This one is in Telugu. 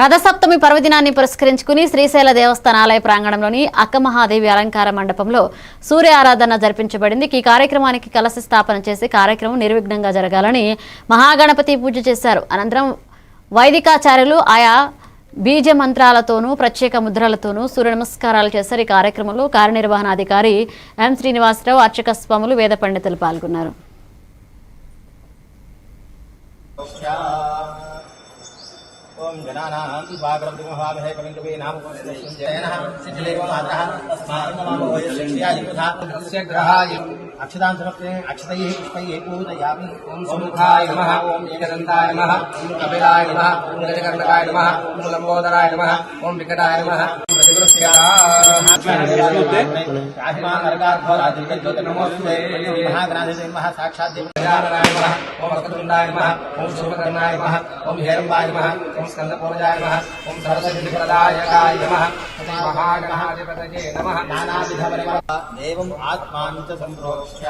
రథసప్తమి పర్వదినాన్ని పురస్కరించుకుని శ్రీశైల దేవస్థాన ఆలయ ప్రాంగణంలోని అక్కమహాదేవి అలంకార మండపంలో సూర్య ఆరాధన జరిపించబడింది. ఈ కార్యక్రమానికి కలశ స్థాపన చేసి కార్యక్రమం నిర్విఘ్నంగా జరగాలని మహాగణపతి పూజ చేశారు. అనంతరం వైదికాచార్యులు ఆయా బీజ మంత్రాలతోనూ ప్రత్యేక ముద్రలతోనూ సూర్య నమస్కారాలు చేశారు. ఈ కార్యక్రమంలో కార్యనిర్వహణాధికారి ఎం. శ్రీనివాసరావు అర్చక స్వాములు వేద పండితులు పాల్గొన్నారు. ఓం జనానాం స్వాగతం కవిం కవీ నామ జయనః సిద్ధిలేవ మాతః తస్మాత్ నమో వయస్యాయ తథా తస్య గ్రహాయ. అక్షతాన్ సమర్పే అక్షతైః పుష్పైః పూజయామి. ఓం సముఖాయ నమః. ఓం ఏకదంతాయ నమః. ఓం కపిలాయ నమః. ఓం గజకర్ణకాయ నమః. ఓం లంబోదరాయ నమః. ఓం వికటాయ साक्षात् ओम वक्रतुंडाय नमः ओम शुभकर्णाय नमः ओम हेरम्बाय नमः ओम स्कंदपूर्णाय नमः ओम सरस्वतीप्रदायकाय नमः महागणाधिपतये नमः नानाविधपरिवार देवम् आत्मानि च सम्प्रोक्ष्य